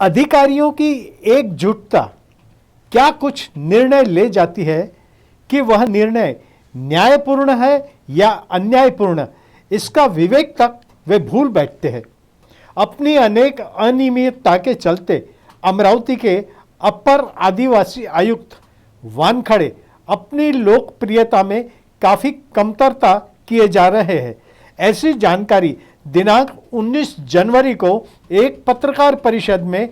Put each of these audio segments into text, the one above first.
अधिकारियों की एकजुटता, क्या कुछ निर्णय ले जाती है कि वह निर्णय न्यायपूर्ण है या अन्यायपूर्ण, इसका विवेक तक वे भूल बैठते हैं। अपनी अनेक अनियमितता के चलते अमरावती के अपर आदिवासी आयुक्त वानखड़े अपनी लोकप्रियता में काफ़ी कमतरता किए जा रहे हैं। ऐसी जानकारी दिनांक 19 जनवरी को एक पत्रकार परिषद में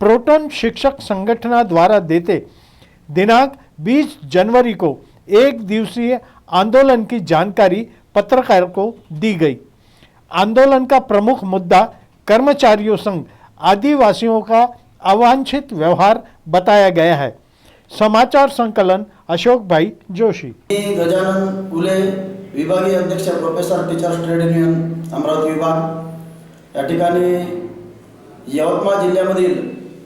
प्रोटोन शिक्षक संगठना द्वारा देते दिनांक 20 जनवरी को एक दिवसीय आंदोलन की जानकारी पत्रकार को दी गई। आंदोलन का प्रमुख मुद्दा कर्मचारियों संघ आदिवासियों का अवांछित व्यवहार बताया गया है। समाचार संकलन अशोक भाई जोशी। गजानन विभागीय अध्यक्ष professor teachers trade union Amravati विभाग. या ठिकाणी यवतमाळ जिल्ह्यामधील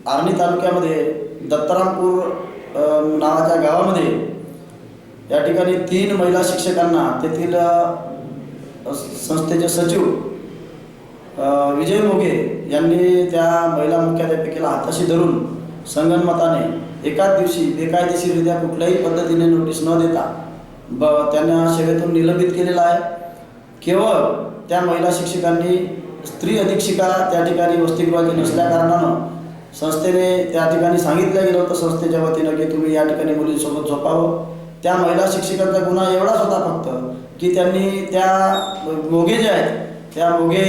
आर्णी तालुक्यामध्ये दत्तारामपूर नावाच्या गावामध्ये या ठिकाणी तीन महिला शिक्षकांना तेथील संस्थेचे सचिव विजय मोगे यांनी त्या महिला मुख्याध्यापिकेला हाताशी धरून संगनमताने एकाच दिवशी बेकायदेशीररित्या कुठल्याही पद्धतीने नोटीस न देता ब त्यांना सेवेतून निलंबित केलेलं आहे. केवळ त्या महिला शिक्षकांनी स्त्री अधीक्षिका त्या ठिकाणी वसतिगृहाची नसल्याकारणानं संस्थेने त्या ठिकाणी सांगितलं गेलं होतं संस्थेच्या वतीनं की तुम्ही या ठिकाणी मुलींसोबत झोपावं. त्या महिला शिक्षकांचा गुन्हा एवढाच होता फक्त की त्यांनी त्या मोघे जे आहेत त्या मोघे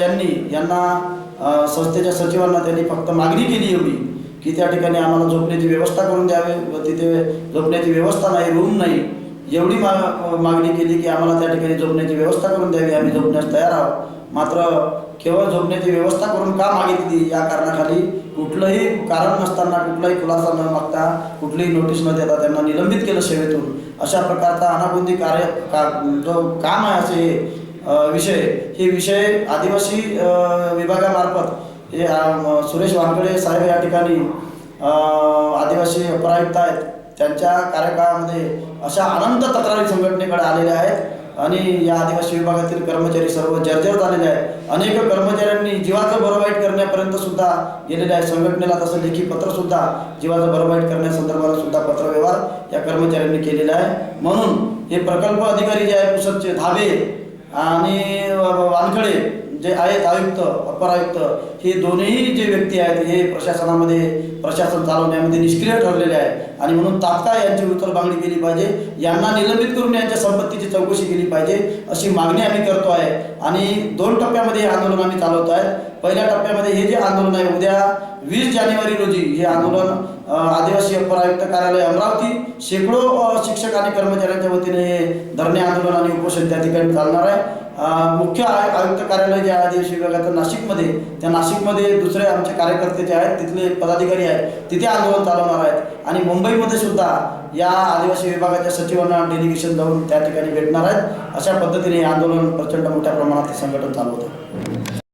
यांनी यांना संस्थेच्या सचिवांना त्यांनी फक्त मागणी केली एवढी की त्या ठिकाणी आम्हाला झोपण्याची व्यवस्था करून द्यावी व तिथे झोपण्याची व्यवस्था नाही रूम नाही. एवढी मा मागणी केली की आम्हाला त्या ठिकाणी झोपण्याची व्यवस्था करून द्यावी. आम्ही झोपण्यास तयार आहोत. मात्र केवळ झोपण्याची व्यवस्था करून का मागितली? या कारणाखाली कुठलंही कारण नसताना कुठलाही खुलासा न मागता कुठलीही नोटीस न देता त्यांना निलंबित केलं सेवेतून. अशा प्रकारचा अनाबुंदी कार्य का जो काम आहे असे हे विषय हे विषय आदिवासी विभागामार्फत हे सुरेश वानकडे साहेब या ठिकाणी आदिवासी अपरायुक्त आहेत. त्यांच्या कार्यकाळामध्ये अशा अनंत तक्रारी संघटनेकडे आलेल्या आहेत आणि या आदिवासी विभागातील कर्मचारी सर्व जर्जर झालेले आहेत. अनेक कर्मचाऱ्यांनी जीवाचं बरं करण्यापर्यंत सुद्धा गेलेले आहे संघटनेला तसं लेखी पत्र सुद्धा जीवाचं बरं करण्यासंदर्भात सुद्धा पत्रव्यवहार या कर्मचाऱ्यांनी केलेला आहे. म्हणून हे प्रकल्प अधिकारी जे आहे पुसदचे धाबे आणि वानखडे जे आहेत आयुक्त अपर आयुक्त हे दोन्ही जे व्यक्ती आहेत हे प्रशासनामध्ये प्रशासन चालवण्यामध्ये निष्क्रिय ठरलेले आहे आणि म्हणून तात्काळ यांची उतर मागणी केली पाहिजे. यांना निलंबित करून यांच्या संपत्तीची चौकशी केली पाहिजे अशी मागणी आम्ही करतो आहे. आणि दोन टप्प्यामध्ये हे आंदोलन आम्ही चालवतो आहे. पहिल्या टप्प्यामध्ये हे जे आंदोलन आहे उद्या वीस जानेवारी रोजी हे आंदोलन आदिवासी अपर आयुक्त कार्यालय अमरावती. शेकडो शिक्षक आणि कर्मचाऱ्यांच्या वतीने हे धरणे आंदोलन आणि उपोषण त्या ठिकाणी चालणार आहे. मुख्य आय- आयुक्त कार्यालय जे आहे आदिवासी विभागाचं नाशिकमध्ये. त्या नाशिकमध्ये दुसरे आमचे कार्यकर्ते जे आहेत तिथले पदाधिकारी आहेत तिथे आंदोलन चालवणार आहेत. आणि मुंबईमध्ये सुद्धा या आदिवासी विभागाच्या सचिवांना डेलिगेशन जाऊन त्या ठिकाणी भेटणार आहेत. अशा पद्धतीने हे आंदोलन प्रचंड मोठ्या प्रमाणात संघटन संघटन आहे